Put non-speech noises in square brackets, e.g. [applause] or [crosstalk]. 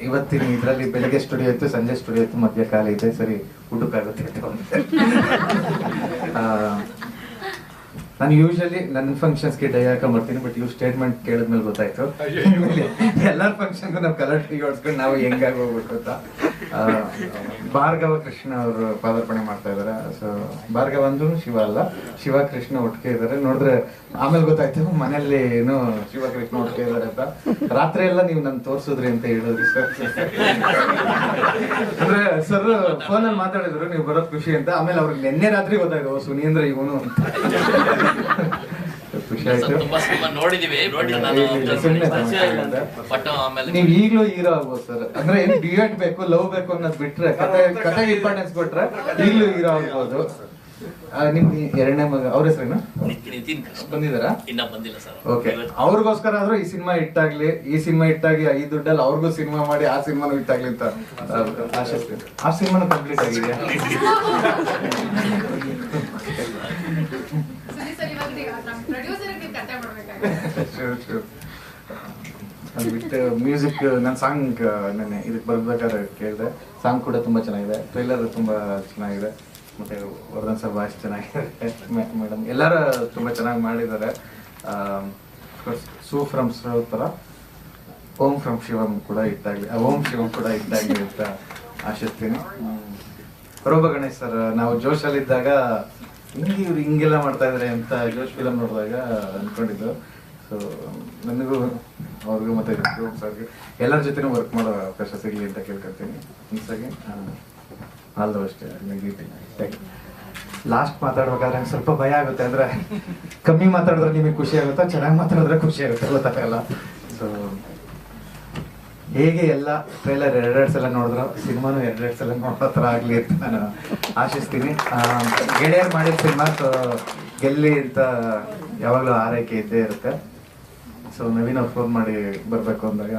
ಇವತ್ತಿನ ಇದರಲ್ಲಿ ಬೆಳಗ್ಗೆ ಸ್ಟುಡಿಯೋ ಇತ್ತು ಸಂಜೆ ಸ್ಟುಡಿಯೋ ಇತ್ತು ಮಧ್ಯ ಕಾಲ ಇದೆ ಸರಿ ಹುಡುಕಾಗುತ್ತೆ ನಾನು ಯೂಶಲಿ ನನ್ನ ಫಂಕ್ಷನ್ಸ್ಗೆ ಡೈ ಹಾಕೊಂಬರ್ತೀನಿ ಬಟ್ ಇವ್ ಸ್ಟೇಟ್ಮೆಂಟ್ ಕೇಳಿದ್ಮೇಲೆ ಗೊತ್ತಾಯ್ತು. ಎಲ್ಲರ ಫಂಕ್ಷನ್ಗೂ ನಾವು ಕಲರ್ ಟೀ ಹೊಡ್ಸ್ಕೊಂಡು ನಾವು ಹೆಂಗಾಗಿ ಹೋಗ್ಬೇಕು ಅಂತ. ಆ, ಭಾರ್ಗವ ಕೃಷ್ಣ ಅವರು ಪಾದಾರ್ಪಣೆ ಮಾಡ್ತಾ ಇದಾರೆ. ಸೊ ಭಾರ್ಗವ ಅಂದ್ರೂ ಶಿವ ಅಲ್ಲ. ಶಿವ ಕೃಷ್ಣ ಒಟ್ಟಿಗೆ ಇದಾರೆ. ನೋಡಿದ್ರೆ ಆಮೇಲೆ ಗೊತ್ತಾಯ್ತು ಮನೆಯಲ್ಲಿ ಏನು ಶಿವ ಕೃಷ್ಣ ಒಟ್ಟಿಗೆ ಇದಾರೆ ಅಂತ. ರಾತ್ರಿ ಎಲ್ಲ ನೀವು ನನ್ ತೋರ್ಸಿದ್ರಿ ಅಂತ ಹೇಳಿದ್ರಿ ಸರ್. ಅಂದ್ರೆ ಸರ್ ಫೋನಲ್ಲಿ ಮಾತಾಡಿದ್ರು ನೀವು ಬರೋದ್ ಖುಷಿ ಅಂತ. ಆಮೇಲೆ ಅವ್ರಿಗೆ ನಿನ್ನೆ ರಾತ್ರಿ ಗೊತ್ತಾಯ್ತು ಸುನೀಂದ್ರ ಇವನು ಅಂತ. ತುಂಬಾ ಸಿನಿಮಾ ನೋಡಿದೀವಿ ಬಟ್ ನಾನು ಬಟ್ ಆಮೇಲೆ ನೀವ್ ಈಗ್ಲೂ ಹೀರೋ ಆಗ್ಬೋದು ಸರ್ ಅಂದ್ರೆ ಏನ್ ಡಿವೇಟ್ ಬೇಕು ಲವ್ ಬೇಕು ಅನ್ನೋದು ಬಿಟ್ರೆ ಕತೆ ಕತೆಗೆ ಇಂಪಾರ್ಟೆನ್ಸ್ ಕೊಟ್ರೆ ಈಗಲೂ ಹೀರೋ ಆಗ್ಬೋದು. ಆ, ನಿಮ್ ಎರಡನೇ ಮಗ ಅವ್ರ ಹೆಸರೇನು? ನಿತಿನ್ ಬಂದಿದಾರಾ ಇನ್ನ ಬಂದಿಲ್ಲ ಸರ್ ಓಕೆ ಅವ್ರಿಗೋಸ್ಕರ ಆದ್ರೂ ಈ ಸಿನಿಮಾ ಇಟ್ಟಾಗ್ಲಿ ಈ ಸಿನಿಮಾ ಇಟ್ಟಾಗಿ ಈ ದುಡ್ಡಲ್ಲಿ ಅವ್ರಿಗೂ ಸಿನಿಮಾ ಮಾಡಿ ಆ ಸಿನಿಮಾನು ಇಟ್ಟಾಗ್ಲಿ ಅಂತ ಆಶಿಸ್ತೀನಿ ಆ ಸಿನಿಮಾನು ಕಂಪ್ಲೀಟ್ ಆಗಿದೆಯಾ [laughs] ಸರಿ ಸರಿ ಇವಾಗ ನೀವು ನಮ್ಮ ಪ್ರೊಡ್ಯೂಸರ್ ನೀವು ಕತೆ ಶೂರ್ ಅದು ಬಿಟ್ಟು ಮ್ಯೂಸಿಕ್ ನನ್ನ ಸಾಂಗ್ ನೆನೆ ಇದಕ್ಕೆ ಬರ್ಬೇಕಾದ್ರೆ ಕೇಳಿದೆ. ಸಾಂಗ್ ಕೂಡ ತುಂಬ ಚೆನ್ನಾಗಿದೆ. ಟ್ರೈಲರ್ ತುಂಬ ಚೆನ್ನಾಗಿದೆ. ಮತ್ತೆ ವರ್ಧನ್ ಸರ್ ಭಾಷೆ ಚೆನ್ನಾಗಿದೆ. ಮೇಡಮ್ ಎಲ್ಲರೂ ತುಂಬ ಚೆನ್ನಾಗಿ ಮಾಡಿದ್ದಾರೆ. ಸೂ ಫ್ರಮ್ ಥರ ಓಂ ಫ್ರಮ್ ಶಿವಂ ಕೂಡ ಇಟ್ಟಾಗ್ಲಿ ಆ, ಓಂ ಶಿವಂ ಕೂಡ ಇಟ್ಟಾಗ್ಲಿ ಅಂತ ಆಶಿಸ್ತೀನಿ. ರೋಬ ಗಣೇಶ್ ಸರ್ ನಾವು ಜೋಶಲ್ಲಿದ್ದಾಗ ಹಿಂಗೆ ಇವ್ರು ಹಿಂಗೆಲ್ಲ ಮಾಡ್ತಾ ಇದಾರೆ ಅಂತ ಜೋಶ್ ಫಿಲಮ್ ನೋಡಿದಾಗ ಅನ್ಕೊಂಡಿದ್ದು. ಸೊ ನನಗೂ ಅವ್ರಿಗೂ ಮತ್ತೆ ಸರ್ಗೆ ಎಲ್ಲರ ಜೊತೆನೂ ವರ್ಕ್ ಮಾಡೋ ಅವಕಾಶ ಸಿಗಲಿ ಅಂತ ಕೇಳ್ಕೊತೀನಿ ಮಿಸ್ಸಾಗಿ ಆಲ್ ದ ಬೆಸ್ಟ್ ಲಾಸ್ಟ್ ಮಾತಾಡ್ಬೇಕಾದ್ರೆ ನಂಗೆ ಸ್ವಲ್ಪ ಭಯ ಆಗುತ್ತೆ. ಅಂದ್ರೆ ಕಮ್ಮಿ ಮಾತಾಡಿದ್ರೆ ನಿಮಗೆ ಖುಷಿ ಆಗುತ್ತಾ, ಚೆನ್ನಾಗಿ ಮಾತಾಡಿದ್ರೆ ಖುಷಿ ಆಗುತ್ತೆ ಗೊತ್ತಾಗಲ್ಲ ಸೊ ಹೇಗೆ ಎಲ್ಲ ಟ್ರೈಲರ್ ಎರಡೆರಡು ಸಲ ನೋಡಿದ್ರು, ಸಿನಿಮಾನು ಎರಡೆರಡು ಸಲ ನೋಡೋ ಥರ ಆಗಲಿ ಅಂತ ನಾನು ಆಶಿಸ್ತೀನಿ. ಗೆಳೆಯರು ಮಾಡಿದ ಸಿನಿಮಾ ಸೊ ಗೆಲ್ಲಿ ಅಂತ ಯಾವಾಗಲೂ ಆರೈಕೆ ಇದ್ದೇ ಇರುತ್ತೆ. ಸೊ ನವೀನ ಫೋನ್ ಮಾಡಿ ಬರಬೇಕು ಅಂದಾಗ